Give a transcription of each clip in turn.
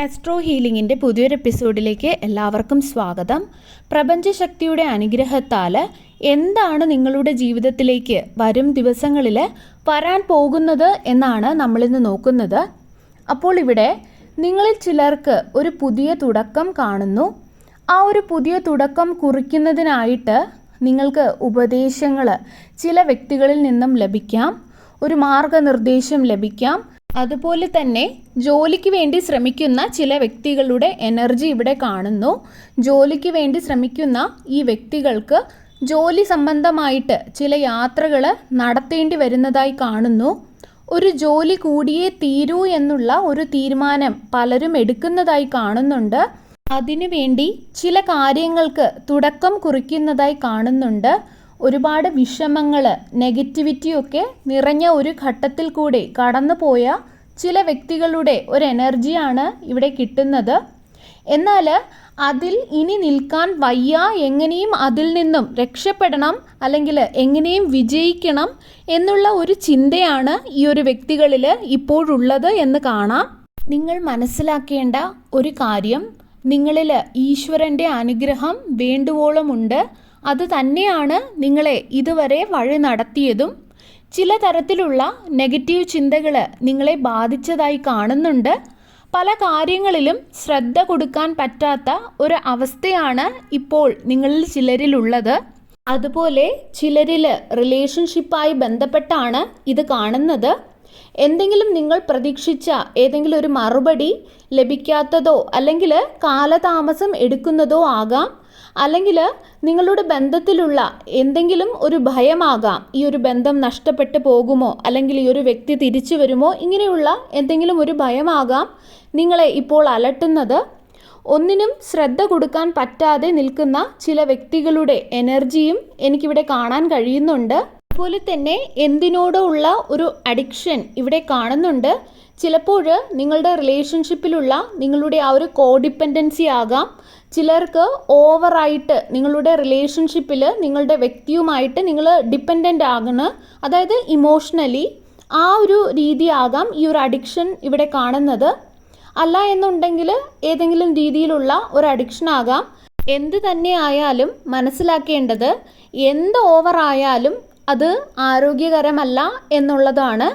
Astro ഹീലിംഗിന്റെ പുതിയൊരു എപ്പിസോഡിലേക്ക് എല്ലാവർക്കും സ്വാഗതം. പ്രപഞ്ചശക്തിയുടെ അനുഗ്രഹത്താൽ എന്താണ് നിങ്ങളുടെ ജീവിതത്തിലേക്ക് വരും ദിവസങ്ങളിൽ വരാൻ പോകുന്നത് എന്നാണ് നമ്മളിന്ന് നോക്കുന്നത്. അപ്പോൾ ഇവിടെ നിങ്ങളിൽ ചിലർക്ക് ഒരു പുതിയ തുടക്കം കാണുന്നു. ആ ഒരു പുതിയ തുടക്കം കുറിക്കുന്നതിനായിട്ട് നിങ്ങൾക്ക് ഉപദേശങ്ങൾ ചില വ്യക്തികളിൽ നിന്നും ലഭിക്കാം. ഒരു മാർഗനിർദ്ദേശം ലഭിക്കാം. അതുപോലെ തന്നെ ജോലിക്ക് വേണ്ടി ശ്രമിക്കുന്ന ചില വ്യക്തികളുടെ എനർജി ഇവിടെ കാണുന്നു. ജോലിക്ക് വേണ്ടി ശ്രമിക്കുന്ന ഈ വ്യക്തികൾക്ക് ജോലി സംബന്ധമായിട്ട് ചില യാത്രകൾ നടത്തേണ്ടി വരുന്നതായി കാണുന്നു. ഒരു ജോലി കൂടിയേ തീരൂ എന്നുള്ള ഒരു തീരുമാനം പലരും എടുക്കുന്നതായി കാണുന്നുണ്ട്. അതിനുവേണ്ടി ചില കാര്യങ്ങൾക്ക് തുടക്കം കുറിക്കുന്നതായി കാണുന്നുണ്ട്. ഒരുപാട് വിഷമങ്ങൾ നെഗറ്റിവിറ്റിയൊക്കെ നിറഞ്ഞ ഒരു ഘട്ടത്തിൽ കൂടെ കടന്നുപോയ ചില വ്യക്തികളുടെ ഒരു എനർജിയാണ് ഇവിടെ കിട്ടുന്നത്. എന്നാൽ അതിൽ ഇനി നിൽക്കാൻ വയ്യ എങ്ങനെയും അതിൽ നിന്നും രക്ഷപ്പെടണം അല്ലെങ്കിൽ എങ്ങനെയും വിജയിക്കണം എന്നുള്ള ഒരു ചിന്തയാണ് ഈ ഒരു വ്യക്തികളിൽ ഇപ്പോഴുള്ളത് എന്ന് കാണാം. നിങ്ങൾ മനസ്സിലാക്കേണ്ട ഒരു കാര്യം നിങ്ങളിൽ ഈശ്വരന്റെ അനുഗ്രഹം വേണ്ടുവോളമുണ്ട്. അത് തന്നെയാണ് നിങ്ങളെ ഇതുവരെ വഴി നടത്തിയതും ചില തരത്തിലുള്ള നെഗറ്റീവ് ചിന്തകൾ നിങ്ങളെ ബാധിച്ചതായി കാണുന്നുണ്ട്. പല കാര്യങ്ങളിലും ശ്രദ്ധ കൊടുക്കാൻ പറ്റാത്ത ഒരു അവസ്ഥയാണ് ഇപ്പോൾ നിങ്ങളിൽ ചിലരിലുള്ളത്. അതുപോലെ ചിലരിൽ റിലേഷൻഷിപ്പായി ബന്ധപ്പെട്ടാണ് ഇത് കാണുന്നത്. എന്തെങ്കിലും നിങ്ങൾ പ്രതീക്ഷിച്ച ഏതെങ്കിലും ഒരു മറുപടി ലഭിക്കാത്തതോ അല്ലെങ്കിൽ കാലതാമസം എടുക്കുന്നതോ ആകാം. അല്ലെങ്കിൽ നിങ്ങളുടെ ബന്ധത്തിലുള്ള എന്തെങ്കിലും ഒരു ഭയമാകാം. ഈ ഒരു ബന്ധം നഷ്ടപ്പെട്ടു പോകുമോ? അല്ലെങ്കിൽ ഈ ഒരു വ്യക്തി തിരിച്ചു വരുമോ? ഇങ്ങനെയുള്ള എന്തെങ്കിലും ഒരു ഭയമാകാം നിങ്ങളെ ഇപ്പോൾ അലട്ടുന്നത്. ഒന്നിനും ശ്രദ്ധ കൊടുക്കാൻ പറ്റാതെ നിൽക്കുന്ന ചില വ്യക്തികളുടെ എനർജിയും എനിക്കിവിടെ കാണാൻ കഴിയുന്നുണ്ട്. അതുപോലെ തന്നെ എന്തിനോടോ ഉള്ള ഒരു അഡിക്ഷൻ ഇവിടെ കാണുന്നുണ്ട്. ചിലപ്പോൾ നിങ്ങളുടെ റിലേഷൻഷിപ്പിലുള്ള നിങ്ങളുടെ ആ ഒരു കോഡിപ്പെൻഡൻസി ആകാം. ചിലർക്ക് ഓവറായിട്ട് നിങ്ങളുടെ റിലേഷൻഷിപ്പിൽ നിങ്ങളുടെ വ്യക്തിയുമായിട്ട് നിങ്ങൾ ഡിപ്പെൻഡന്റ് ആകണ്. അതായത് ഇമോഷണലി ആ ഒരു രീതിയാകാം ഈ ഒരു അഡിക്ഷൻ ഇവിടെ കാണുന്നത്. അല്ല എന്നുണ്ടെങ്കിൽ ഏതെങ്കിലും രീതിയിലുള്ള ഒരു അഡിക്ഷൻ ആകാം. എന്ത് തന്നെ ആയാലും മനസ്സിലാക്കേണ്ടത് എന്ത് ഓവറായാലും അത് ആരോഗ്യകരമല്ല എന്നുള്ളതാണ്.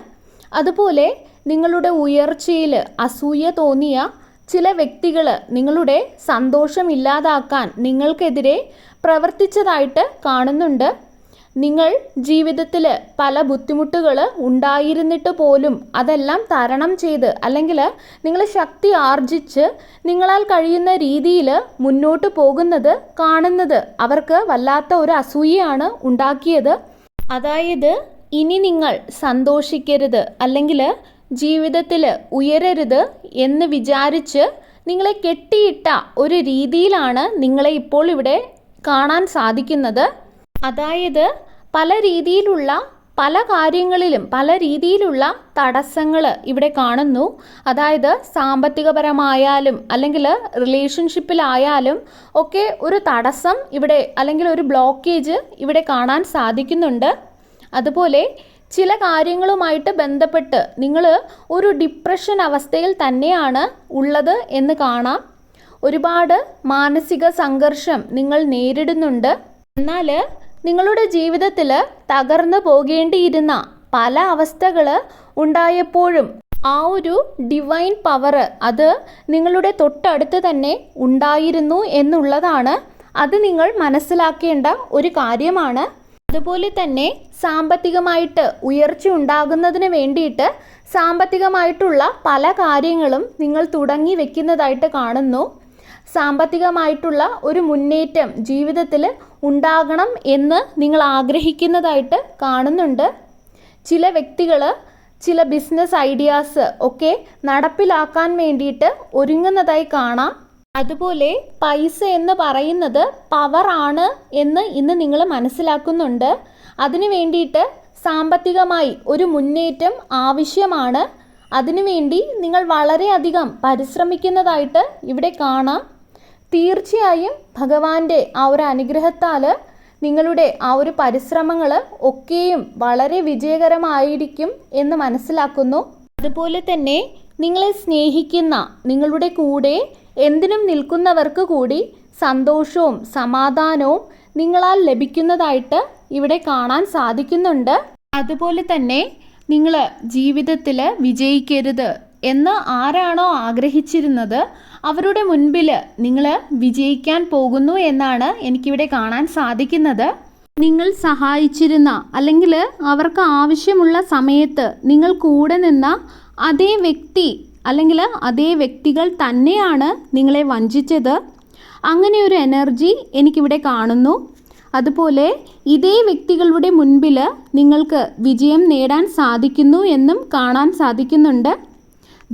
അതുപോലെ നിങ്ങളുടെ ഉയർച്ചയിൽ അസൂയ തോന്നിയ ചില വ്യക്തികൾ നിങ്ങളുടെ സന്തോഷം ഇല്ലാതാക്കാൻ നിങ്ങൾക്കെതിരെ പ്രവർത്തിച്ചതായിട്ട് കാണുന്നുണ്ട്. നിങ്ങൾ ജീവിതത്തിൽ പല ബുദ്ധിമുട്ടുകൾ ഉണ്ടായിരുന്നിട്ട് പോലും അതെല്ലാം തരണം ചെയ്ത് അല്ലെങ്കിൽ നിങ്ങൾ ശക്തി ആർജിച്ച് നിങ്ങളാൽ കഴിയുന്ന രീതിയിൽ മുന്നോട്ട് പോകുന്നത് കാണുന്നത് അവർക്ക് വല്ലാത്ത ഒരു അസൂയയാണ് ഉണ്ടാക്കിയത്. അതായത് ഇനി നിങ്ങൾ സന്തോഷിക്കരുത് അല്ലെങ്കിൽ ജീവിതത്തിൽ ഉയരരുത് എന്ന് വിചാരിച്ച് നിങ്ങളെ കെട്ടിയിട്ട ഒരു രീതിയിലാണ് നിങ്ങളെ ഇപ്പോൾ ഇവിടെ കാണാൻ സാധിക്കുന്നത്. അതായത് പല രീതിയിലുള്ള പല കാര്യങ്ങളിലും പല രീതിയിലുള്ള തടസ്സങ്ങൾ ഇവിടെ കാണുന്നു. അതായത് സാമ്പത്തികപരമായാലും അല്ലെങ്കിൽ റിലേഷൻഷിപ്പിലായാലും ഒക്കെ ഒരു തടസ്സം ഇവിടെ അല്ലെങ്കിൽ ഒരു ബ്ലോക്കേജ് ഇവിടെ കാണാൻ സാധിക്കുന്നുണ്ട്. അതുപോലെ ചില കാര്യങ്ങളുമായിട്ട് ബന്ധപ്പെട്ട് നിങ്ങൾ ഒരു ഡിപ്രഷൻ അവസ്ഥയിൽ തന്നെയാണ് ഉള്ളത് എന്ന് കാണാം. ഒരുപാട് മാനസിക സംഘർഷം നിങ്ങൾ നേരിടുന്നുണ്ട്. എന്നാൽ നിങ്ങളുടെ ജീവിതത്തിൽ തകർന്നു പോകേണ്ടിയിരുന്ന പല അവസ്ഥകൾ ഉണ്ടായപ്പോഴും ആ ഒരു ഡിവൈൻ പവർ അത് നിങ്ങളുടെ തൊട്ടടുത്ത് തന്നെ ഉണ്ടായിരുന്നു എന്നുള്ളതാണ് അത് നിങ്ങൾ മനസ്സിലാക്കേണ്ട ഒരു കാര്യമാണ്. അതുപോലെ തന്നെ സാമ്പത്തികമായിട്ട് ഉയർച്ച ഉണ്ടാകുന്നതിന് വേണ്ടിയിട്ട് സാമ്പത്തികമായിട്ടുള്ള പല കാര്യങ്ങളും നിങ്ങൾ തുടങ്ങി വെക്കുന്നതായിട്ട് കാണുന്നു. സാമ്പത്തികമായിട്ടുള്ള ഒരു മുന്നേറ്റം ജീവിതത്തിൽ ഉണ്ടാകണം എന്ന് നിങ്ങൾ ആഗ്രഹിക്കുന്നതായിട്ട് കാണുന്നുണ്ട്. ചില വ്യക്തികൾ ചില ബിസിനസ് ഐഡിയാസ് ഒക്കെ നടപ്പിലാക്കാൻ വേണ്ടിയിട്ട് ഒരുങ്ങുന്നതായി കാണാം. അതുപോലെ പൈസ എന്ന് പറയുന്നത് പവറാണ് എന്ന് ഇന്ന് നിങ്ങൾ മനസ്സിലാക്കുന്നുണ്ട്. അതിനു വേണ്ടിയിട്ട് സാമ്പത്തികമായി ഒരു മുന്നേറ്റം ആവശ്യമാണ്. അതിനുവേണ്ടി നിങ്ങൾ വളരെയധികം പരിശ്രമിക്കുന്നതായിട്ട് ഇവിടെ കാണാം. തീർച്ചയായും ഭഗവാന്റെ ആ ഒരു അനുഗ്രഹത്താൽ നിങ്ങളുടെ ആ ഒരു പരിശ്രമങ്ങൾ ഒക്കെയും വളരെ വിജയകരമായിരിക്കും എന്ന് മനസ്സിലാക്കുന്നു. അതുപോലെ തന്നെ നിങ്ങളെ സ്നേഹിക്കുന്ന നിങ്ങളുടെ കൂടെ എന്തിനും നിൽക്കുന്നവർക്ക് കൂടി സന്തോഷവും സമാധാനവും നിങ്ങളാൽ ലഭിക്കുന്നതായിട്ട് ഇവിടെ കാണാൻ സാധിക്കുന്നുണ്ട്. അതുപോലെ തന്നെ നിങ്ങൾ ജീവിതത്തിൽ വിജയിക്കരുത് എന്ന് ആരാണോ ആഗ്രഹിച്ചിരുന്നത് അവരുടെ മുൻപിൽ നിങ്ങൾ വിജയിക്കാൻ പോകുന്നു എന്നാണ് എനിക്കിവിടെ കാണാൻ സാധിക്കുന്നത്. നിങ്ങൾ സഹായിച്ചിരുന്ന അല്ലെങ്കിൽ അവർക്ക് ആവശ്യമുള്ള സമയത്ത് നിങ്ങൾ കൂടെ നിന്ന അതേ വ്യക്തി അല്ലെങ്കിൽ അതേ വ്യക്തികൾ തന്നെയാണ് നിങ്ങളെ വഞ്ചിച്ചത്. അങ്ങനെ ഒരു എനർജി എനിക്കിവിടെ കാണുന്നു. അതുപോലെ ഇതേ വ്യക്തികളുടെ മുൻപിൽ നിങ്ങൾക്ക് വിജയം നേടാൻ സാധിക്കുന്നു എന്നും കാണാൻ സാധിക്കുന്നുണ്ട്.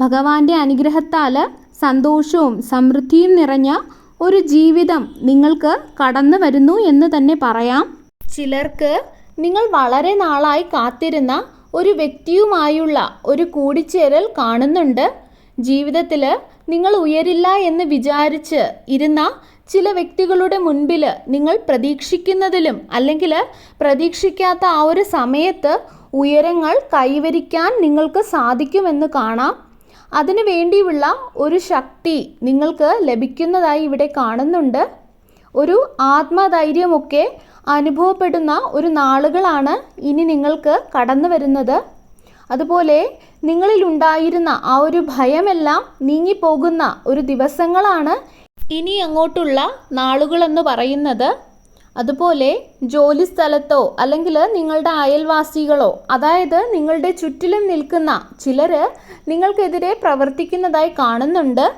ഭഗവാന്റെ അനുഗ്രഹത്താൽ സന്തോഷവും സമൃദ്ധിയും നിറഞ്ഞ ഒരു ജീവിതം നിങ്ങൾക്ക് കടന്നു വരുന്നു എന്ന് തന്നെ പറയാം. ചിലർക്ക് നിങ്ങൾ വളരെ നാളായി കാത്തിരുന്ന ഒരു വ്യക്തിയുമായുള്ള ഒരു കൂടിച്ചേരൽ കാണുന്നുണ്ട്. ജീവിതത്തിൽ നിങ്ങൾ ഉയരില്ല എന്ന് വിചാരിച്ച് ഇരുന്ന ചില വ്യക്തികളുടെ മുൻപിൽ നിങ്ങൾ പ്രതീക്ഷിക്കുന്നതിലും അല്ലെങ്കിൽ പ്രതീക്ഷിക്കാത്ത ആ ഒരു സമയത്ത് ഉയരങ്ങൾ കൈവരിക്കാൻ നിങ്ങൾക്ക് സാധിക്കുമെന്ന് കാണാം. അതിനു വേണ്ടിയുള്ള ഒരു ശക്തി നിങ്ങൾക്ക് ലഭിക്കുന്നതായി ഇവിടെ കാണുന്നുണ്ട്. ഒരു ആത്മധൈര്യമൊക്കെ അനുഭവപ്പെടുന്ന ഒരു നാളുകളാണ് ഇനി നിങ്ങൾക്ക് കടന്നു വരുന്നത്. അതുപോലെ നിങ്ങളിലുണ്ടായിരുന്ന ആ ഒരു ഭയമെല്ലാം നീങ്ങിപ്പോകുന്ന ഒരു ദിവസങ്ങളാണ് ഇനി അങ്ങോട്ടുള്ള നാളുകളെന്ന് പറയുന്നത്. അതുപോലെ ജോലി സ്ഥലത്തോ അല്ലെങ്കിൽ നിങ്ങളുടെ അയൽവാസികളോ അതായത് നിങ്ങളുടെ ചുറ്റിലും നിൽക്കുന്ന ചിലർ നിങ്ങൾക്കെതിരെ പ്രവർത്തിക്കുന്നതായി കാണുന്നുണ്ട്.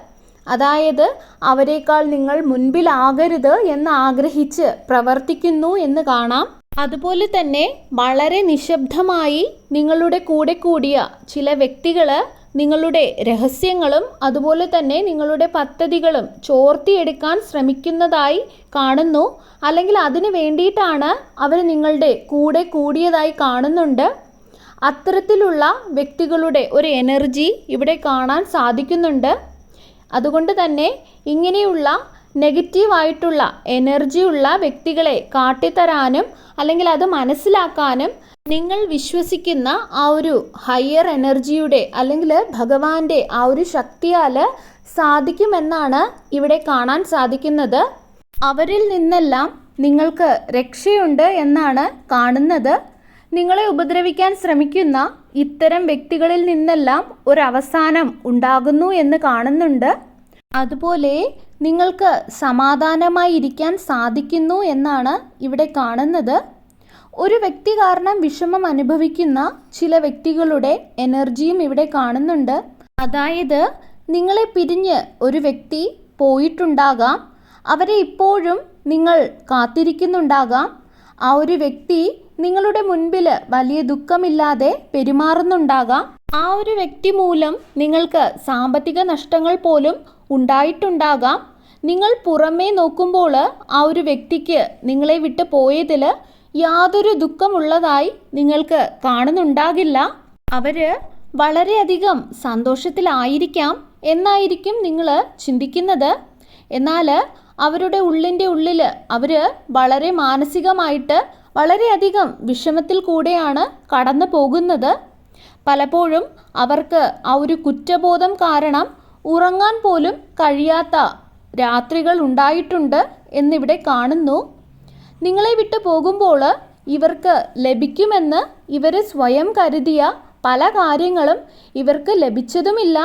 അതായത് അവരെക്കാൾ നിങ്ങൾ മുൻപിലാകരുത് എന്ന് ആഗ്രഹിച്ച് പ്രവർത്തിക്കുന്നു എന്ന് കാണാം. അതുപോലെ തന്നെ വളരെ നിശബ്ദമായി നിങ്ങളുടെ കൂടെ കൂടിയ ചില വ്യക്തികൾ നിങ്ങളുടെ രഹസ്യങ്ങളും അതുപോലെ തന്നെ നിങ്ങളുടെ പദ്ധതികളും ചോർത്തിയെടുക്കാൻ ശ്രമിക്കുന്നതായി കാണുന്നു. അല്ലെങ്കിൽ അതിനു വേണ്ടിയിട്ടാണ് അവർ നിങ്ങളുടെ കൂടെ കൂടിയതായി കാണുന്നുണ്ട്. അത്തരത്തിലുള്ള വ്യക്തികളുടെ ഒരു എനർജി ഇവിടെ കാണാൻ സാധിക്കുന്നുണ്ട്. അതുകൊണ്ട് തന്നെ ഇങ്ങനെയുള്ള നെഗറ്റീവായിട്ടുള്ള എനർജിയുള്ള വ്യക്തികളെ കാട്ടിത്തരാനും അല്ലെങ്കിൽ അത് മനസ്സിലാക്കാനും നിങ്ങൾ വിശ്വസിക്കുന്ന ആ ഒരു ഹയർ എനർജിയുടെ അല്ലെങ്കിൽ ഭഗവാന്റെ ആ ഒരു ശക്തിയാൽ സാധിക്കുമെന്നാണ് ഇവിടെ കാണാൻ സാധിക്കുന്നത്. അവരിൽ നിന്നെല്ലാം നിങ്ങൾക്ക് രക്ഷയുണ്ട് എന്നാണ് കാണുന്നത്. നിങ്ങളെ ഉപദ്രവിക്കാൻ ശ്രമിക്കുന്ന ഇത്തരം വ്യക്തികളിൽ നിന്നെല്ലാം ഒരവസാനം ഉണ്ടാകുന്നു എന്ന് കാണുന്നുണ്ട്. അതുപോലെ നിങ്ങൾക്ക് സമാധാനമായി ഇരിക്കാൻ സാധിക്കുന്നു എന്നാണ് ഇവിടെ കാണുന്നത്. ഒരു വ്യക്തി കാരണം വിഷമം അനുഭവിക്കുന്ന ചില വ്യക്തികളുടെ എനർജിയും ഇവിടെ കാണുന്നുണ്ട്. അതായത് നിങ്ങളെ പിരിഞ്ഞ് ഒരു വ്യക്തി പോയിട്ടുണ്ടാകാം. അവരെ ഇപ്പോഴും നിങ്ങൾ കാത്തിരിക്കുന്നുണ്ടാകാം. ആ ഒരു വ്യക്തി നിങ്ങളുടെ മുൻപിൽ വലിയ ദുഃഖമില്ലാതെ പെരുമാറുന്നുണ്ടാകാം. ആ ഒരു വ്യക്തി മൂലം നിങ്ങൾക്ക് സാമ്പത്തിക നഷ്ടങ്ങൾ പോലും ഉണ്ടായിട്ടുണ്ടാകാം. നിങ്ങൾ പുറമേ നോക്കുമ്പോൾ ആ ഒരു വ്യക്തിക്ക് നിങ്ങളെ വിട്ട് പോയതിൽ യാതൊരു ദുഃഖമുള്ളതായി നിങ്ങൾക്ക് കാണുന്നുണ്ടാകില്ല. അവർ വളരെയധികം സന്തോഷത്തിലായിരിക്കാം എന്നായിരിക്കും നിങ്ങൾ ചിന്തിക്കുന്നത്. എന്നാൽ അവരുടെ ഉള്ളിന്റെ ഉള്ളിൽ അവർ വളരെ മാനസികമായിട്ട് വളരെയധികം വിഷമത്തിൽ കൂടെയാണ് കടന്നു പോകുന്നത്. പലപ്പോഴും അവർക്ക് ആ ഒരു കുറ്റബോധം കാരണം ഉറങ്ങാൻ പോലും കഴിയാത്ത രാത്രികൾ ഉണ്ടായിട്ടുണ്ട് എന്നിവിടെ കാണുന്നു. നിങ്ങളെ വിട്ടു പോകുമ്പോൾ ഇവർക്ക് ലഭിക്കുമെന്ന് ഇവർ സ്വയം കരുതിയ പല കാര്യങ്ങളും ഇവർക്ക് ലഭിച്ചതുമില്ല.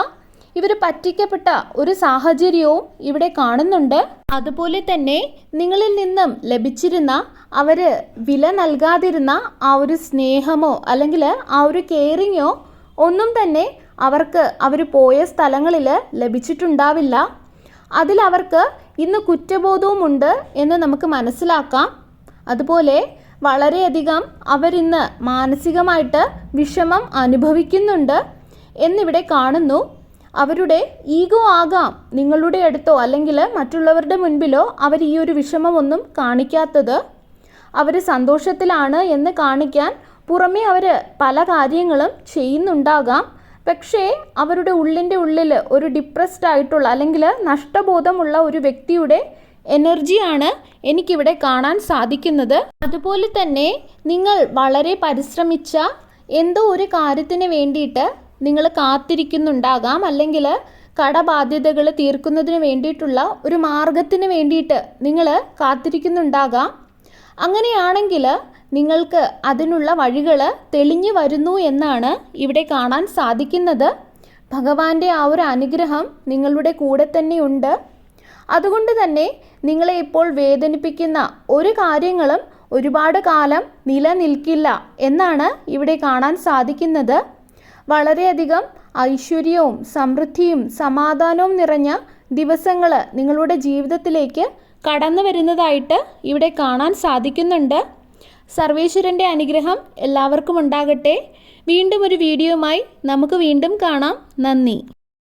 ഇവർ പറ്റിക്കപ്പെട്ട ഒരു സാഹചര്യവും ഇവിടെ കാണുന്നുണ്ട്. അതുപോലെ തന്നെ നിങ്ങളിൽ നിന്നും ലഭിച്ചിരുന്ന അവർ വില നൽകാതിരുന്ന ആ ഒരു സ്നേഹമോ അല്ലെങ്കിൽ ആ ഒരു കെയറിങ്ങോ ഒന്നും തന്നെ അവർക്ക് അവർ പോയ സ്ഥലങ്ങളിൽ ലഭിച്ചിട്ടുണ്ടാവില്ല. അതിലവർക്ക് ഇന്ന് കുറ്റബോധവുമുണ്ട് എന്ന് നമുക്ക് മനസ്സിലാക്കാം. അതുപോലെ വളരെയധികം അവരിന്ന് മാനസികമായിട്ട് വിഷമം അനുഭവിക്കുന്നുണ്ട് എന്നിവിടെ കാണുന്നു അവരുടെ ഈഗോ ആകാം നിങ്ങളുടെ അടുത്തോ അല്ലെങ്കിൽ മറ്റുള്ളവരുടെ മുൻപിലോ അവർ ഈ ഒരു വിഷമമൊന്നും കാണിക്കാത്തത്. അവർ സന്തോഷത്തിലാണ് എന്ന് കാണിക്കാൻ പുറമേ അവർ പല കാര്യങ്ങളും ചെയ്യുന്നുണ്ടാകാം. പക്ഷേ അവരുടെ ഉള്ളിന്റെ ഉള്ളിൽ ഒരു ഡിപ്രസ്ഡ് ആയിട്ടുള്ള അല്ലെങ്കിൽ നഷ്ടബോധമുള്ള ഒരു വ്യക്തിയുടെ എനർജിയാണ് എനിക്കിവിടെ കാണാൻ സാധിക്കുന്നത്. അതുപോലെ തന്നെ നിങ്ങൾ വളരെ പരിശ്രമിച്ച എന്തോ ഒരു കാര്യത്തിന് വേണ്ടിയിട്ട് നിങ്ങൾ കാത്തിരിക്കുന്നുണ്ടാകാം അല്ലെങ്കിൽ കടബാധ്യതകൾ തീർക്കുന്നതിന് വേണ്ടിയിട്ടുള്ള ഒരു മാർഗത്തിന് വേണ്ടിയിട്ട് നിങ്ങൾ കാത്തിരിക്കുന്നുണ്ടാകാം. അങ്ങനെയാണെങ്കിൽ നിങ്ങൾക്ക് അതിനുള്ള വഴികൾ തെളിഞ്ഞു വരുന്നു എന്നാണ് ഇവിടെ കാണാൻ സാധിക്കുന്നത്. ഭഗവാന്റെ ആ ഒരു അനുഗ്രഹം നിങ്ങളുടെ കൂടെ തന്നെയുണ്ട് അതുകൊണ്ട് തന്നെ നിങ്ങളെ ഇപ്പോൾ വേദനിപ്പിക്കുന്ന ഒരു കാര്യങ്ങളും ഒരുപാട് കാലം നിലനിൽക്കില്ല എന്നാണ് ഇവിടെ കാണാൻ സാധിക്കുന്നത്. വളരെയധികം ഐശ്വര്യവും സമൃദ്ധിയും സമാധാനവും നിറഞ്ഞ ദിവസങ്ങൾ നിങ്ങളുടെ ജീവിതത്തിലേക്ക് കടന്നു വരുന്നതായിട്ട് ഇവിടെ കാണാൻ സാധിക്കുന്നുണ്ട്. സർവേശ്വരന്റെ അനുഗ്രഹം എല്ലാവർക്കും ഉണ്ടാകട്ടെ. വീണ്ടും ഒരു വീഡിയോയുമായി നമുക്ക് വീണ്ടും കാണാം. നന്ദി.